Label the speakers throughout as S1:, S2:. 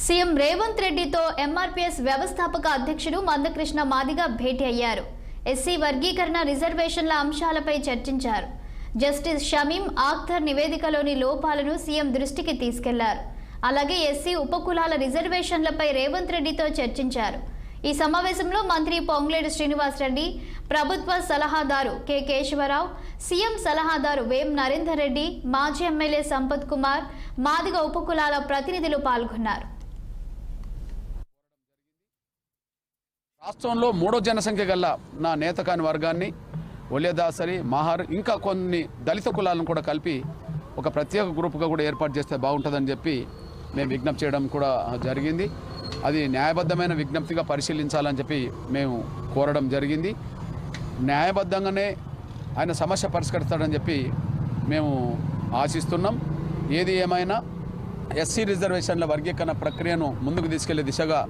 S1: CM Revanth రెడ్డితో MRPS వ్యవస్థాపక అధ్యక్షుడు మందకృష్ణ మాదిగ భేటీ అయ్యారు. ఎస్సీ వర్గీకరణ రిజర్వేషన్ల అంశాలపై చర్చించారు. జస్టిస్ షమీం ఆఖ్తర్ నివేదికలోని లోపాలను సీఎం దృష్టికి తీసుకెళ్ళారు. అలాగే ఎస్సీ ఉపకులాల రిజర్వేషన్లపై రేవంత్ రెడ్డితో చర్చించారు. ఈ సమావేశంలో మంత్రి పొంగులేడు శ్రీనివాసరెడ్డి ప్రభుత్వ సలహాదారు కె కేశవరావు సీఎం సలహాదారు వేం నరేందర్ రెడ్డి మాజీ ఎమ్మెల్యే సంపత్ కుమార్ మాదిగ ఉపకులాల ప్రతినిధులు పాల్గొన్నారు.
S2: రాష్ట్రంలో మూడో జనసంఖ్య గల నా నేతకాని వర్గాన్ని ఒలియదాసరి మహార్ ఇంకా కొన్ని దళిత కులాలను కూడా కలిపి ఒక ప్రత్యేక గ్రూప్గా కూడా ఏర్పాటు చేస్తే బాగుంటుందని చెప్పి మేము విజ్ఞప్తి చేయడం కూడా జరిగింది. అది న్యాయబద్ధమైన విజ్ఞప్తిగా పరిశీలించాలని చెప్పి మేము కోరడం జరిగింది. న్యాయబద్ధంగానే ఆయన సమస్య పరిష్కరిస్తాడని చెప్పి మేము ఆశిస్తున్నాం. ఏది ఏమైనా ఎస్సీ రిజర్వేషన్ల వర్గీకరణ ప్రక్రియను ముందుకు తీసుకెళ్ళే దిశగా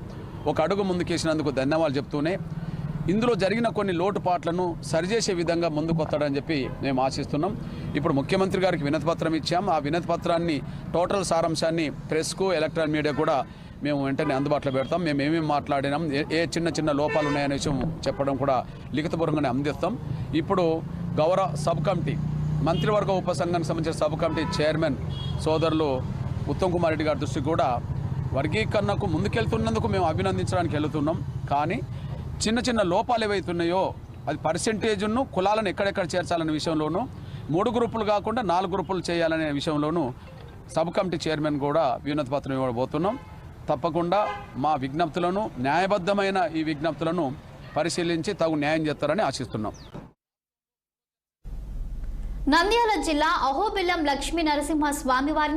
S2: ఒక అడుగు ముందుకేసినందుకు ధన్యవాదాలు చెప్తూనే ఇందులో జరిగిన కొన్ని లోటుపాట్లను సరిచేసే విధంగా ముందుకొస్తాడని చెప్పి మేము ఆశిస్తున్నాం. ఇప్పుడు ముఖ్యమంత్రి గారికి వినతిపత్రం ఇచ్చాం. ఆ వినతిపత్రాన్ని టోటల్ సారాంశాన్ని ప్రెస్కు ఎలక్ట్రానిక్ మీడియా కూడా మేము వెంటనే అందుబాటులో పెడతాం. మేము ఏమేమి మాట్లాడినాం ఏ- ఏ చిన్న చిన్న లోపాలు ఉన్నాయనే విషయం చెప్పడం కూడా లిఖితపూర్వకంగానే అందిస్తాం. ఇప్పుడు గౌరవ సబ్ కమిటీ మంత్రివర్గ ఉపసంఘానికి సంబంధించిన సబ్ కమిటీ చైర్మన్ సోదరులు ఉత్తమ్ కుమార్ రెడ్డి గారి దృష్టికి కూడా వర్గీకరణకు ముందుకెళ్తున్నందుకు మేము అభినందించడానికి వెళుతున్నాం. కానీ చిన్న చిన్న లోపాలు ఏవైతున్నాయో అది పర్సెంటేజ్ను కులాలను ఎక్కడెక్కడ చేర్చాలనే విషయంలోనూ మూడు గ్రూపులు కాకుండా నాలుగు గ్రూపులు చేయాలనే విషయంలోనూ సబ్ కమిటీ చైర్మన్ కూడా వినతి పత్రం ఇవ్వబోతున్నాం. తప్పకుండా మా విజ్ఞప్తులను న్యాయబద్ధమైన ఈ విజ్ఞప్తులను పరిశీలించి తగు న్యాయం చేస్తారని ఆశిస్తున్నాం.
S1: నంద్యాల జిల్లా అహోబిల్లం లక్ష్మీ నరసింహ స్వామివారి